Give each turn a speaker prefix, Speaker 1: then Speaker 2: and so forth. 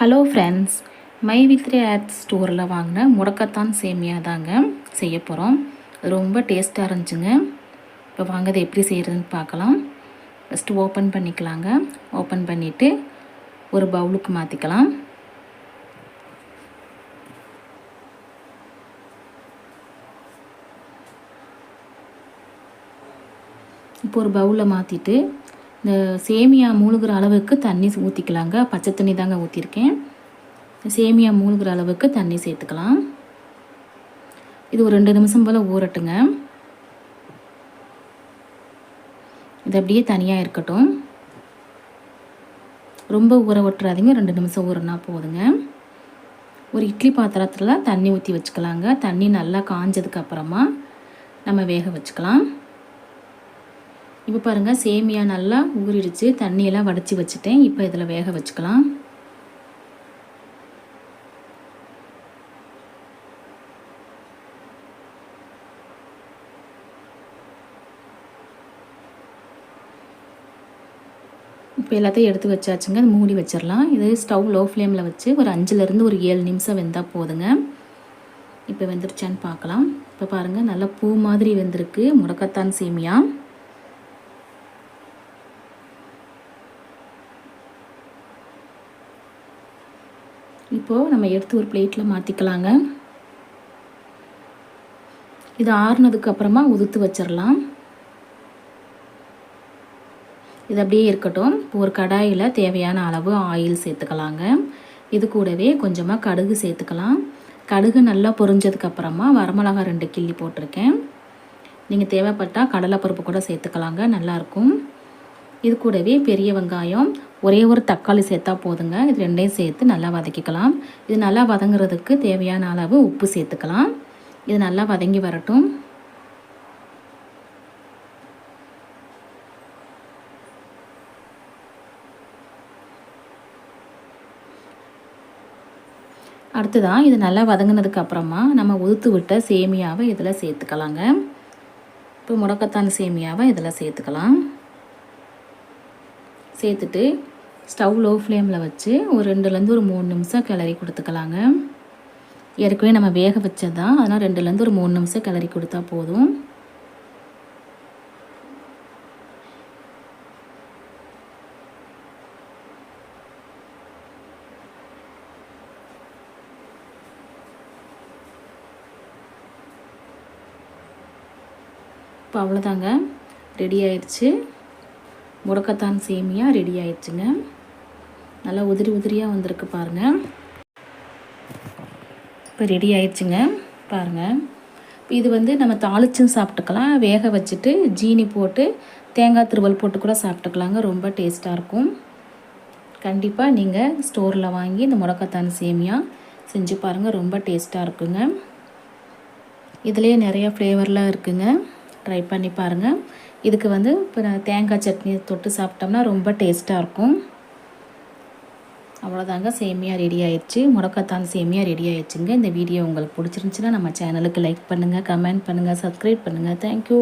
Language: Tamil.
Speaker 1: ஹலோ ஃப்ரெண்ட்ஸ் மை வித்ரே ஆட் ஸ்டோரில் வாங்கின முடக்கத்தான் சேமியா தாங்க செய்ய போகிறோம் ரொம்ப டேஸ்ட்டாக இருந்துச்சுங்க. இப்போ வாங்க அதை எப்படி செய்கிறதுன்னு பார்க்கலாம். ஃபஸ்ட்டு ஓப்பன் பண்ணிக்கலாங்க. ஓப்பன் பண்ணிவிட்டு ஒரு பவுலுக்கு மாற்றிக்கலாம் இப்போ ஒரு பவுலில் மாற்றிட்டு இந்த சேமியா மூழ்கிற அளவுக்கு தண்ணி ஊற்றிக்கலாங்க பச்சை தண்ணி தாங்க ஊற்றிருக்கேன் சேமியா மூழ்கிற அளவுக்கு தண்ணி சேர்த்துக்கலாம். இது ஒரு ரெண்டு நிமிஷம் போல் ஊறட்டுங்க. இது அப்படியே தனியாக இருக்கட்டும். ரொம்ப ஊற விட்டுறாதீங்க. ரெண்டு நிமிஷம் ஊறினா போதுங்க. ஒரு இட்லி பாத்திரத்தில் தண்ணி ஊற்றி வச்சுக்கலாங்க. தண்ணி நல்லா காஞ்சதுக்கு அப்புறமா நம்ம வேக வச்சுக்கலாம். இப்போ பாருங்கள் சேமியா நல்லா ஊறிடுச்சு. தண்ணியெல்லாம் வடித்து வச்சுட்டேன். இப்போ இதில் வேக வச்சுக்கலாம். இப்போ எல்லாத்தையும் எடுத்து வச்சாச்சுங்க. மூடி வச்சிடலாம். இது ஸ்டவ் லோ ஃப்ளேமில் வச்சு ஒரு அஞ்சுலேருந்து ஒரு ஏழு நிமிஷம் வெந்தால் போதுங்க. இப்போ வெந்துருச்சான்னு பார்க்கலாம். இப்போ பாருங்கள் நல்லா பூ மாதிரி வெந்திருக்கு. முடக்கத்தான் சேமியா. இப்போது நம்ம எடுத்து ஒரு பிளேட்டில் மாற்றிக்கலாங்க இது ஆறுனதுக்கு அப்புறமா உதுத்து வச்சிடலாம் இது அப்படியே இருக்கட்டும். இப்போ ஒரு கடாயில் தேவையான அளவு ஆயில் சேர்த்துக்கலாங்க. இது கூடவே கொஞ்சமாக கடுகு சேர்த்துக்கலாம். கடுகு நல்லா பொரிஞ்சதுக்கப்புறமா வரமிளகா ரெண்டு கிள்ளி போட்டிருக்கேன். நீங்கள் தேவைப்பட்டால் கடலைப்பருப்பு கூட சேர்த்துக்கலாங்க. நல்லாயிருக்கும் இது கூடவே பெரிய வெங்காயம் ஒரே ஒரு தக்காளி சேர்த்தா போதுங்க. இது ரெண்டையும் சேர்த்து நல்லா வதக்கிக்கலாம். இது நல்லா வதங்குறதுக்கு தேவையான அளவு உப்பு சேர்த்துக்கலாம். இது நல்லா வதங்கி வரட்டும். அடுத்ததான் இது நல்லா வதங்கினதுக்கு அப்புறமா நம்ம உதுத்து விட்ட சேமியாவை இதில் சேர்த்துக்கலாங்க. இப்போ முடக்கத்தான் சேமியாவை இதில் சேர்த்துக்கலாம். சேர்த்துட்டு ஸ்டவ் லோ ஃப்ளேமில் வச்சு ஒரு ரெண்டுலேருந்து ஒரு மூணு நிமிஷம் கிளறி கொடுத்துக்கலாங்க. ஏற்கனவே நம்ம வேக வச்சது தான் அதனால் ரெண்டுலேருந்து ஒரு மூணு நிமிஷம் கிளறி கொடுத்தா போதும். இப்போ அவ்வளோதாங்க. ரெடி ஆயிடுச்சு. முடக்கத்தான் சேமியா ரெடி ஆயிடுச்சுங்க. நல்லா உதிரி உதிரியாக வந்திருக்கு பாருங்கள் இப்போ ரெடி ஆயிடுச்சுங்க. பாருங்கள் இது வந்து நம்ம தாளிச்சும் சாப்பிட்டுக்கலாம். வேக வச்சுட்டு ஜீனி போட்டு தேங்காய் திருவல் போட்டு கூட சாப்பிட்டுக்கலாங்க. ரொம்ப டேஸ்ட்டாக இருக்கும். கண்டிப்பாக நீங்கள் ஸ்டோரில் வாங்கி இந்த முடக்கத்தான் சேமியா செஞ்சு பாருங்கள் ரொம்ப டேஸ்ட்டாக இருக்குங்க. இதுலேயே நிறைய ஃப்ளேவர்லாம் இருக்குங்க. ட்ரை பண்ணி பாருங்கள் இதுக்கு வந்து இப்போ தேங்காய் சட்னி தொட்டு சாப்பிட்டோம்னா ரொம்ப டேஸ்ட்டாக இருக்கும். அவ்வளோதாங்க சேமியா ரெடி ஆயிடுச்சு. முடக்கத்தான் சேமியா ரெடி ஆயிடுச்சுங்க. இந்த வீடியோ உங்களுக்கு பிடிச்சிருந்துச்சின்னா நம்ம சேனலுக்கு லைக் பண்ணுங்கள் கமெண்ட் பண்ணுங்கள் சப்ஸ்கிரைப் பண்ணுங்கள் தேங்க்யூ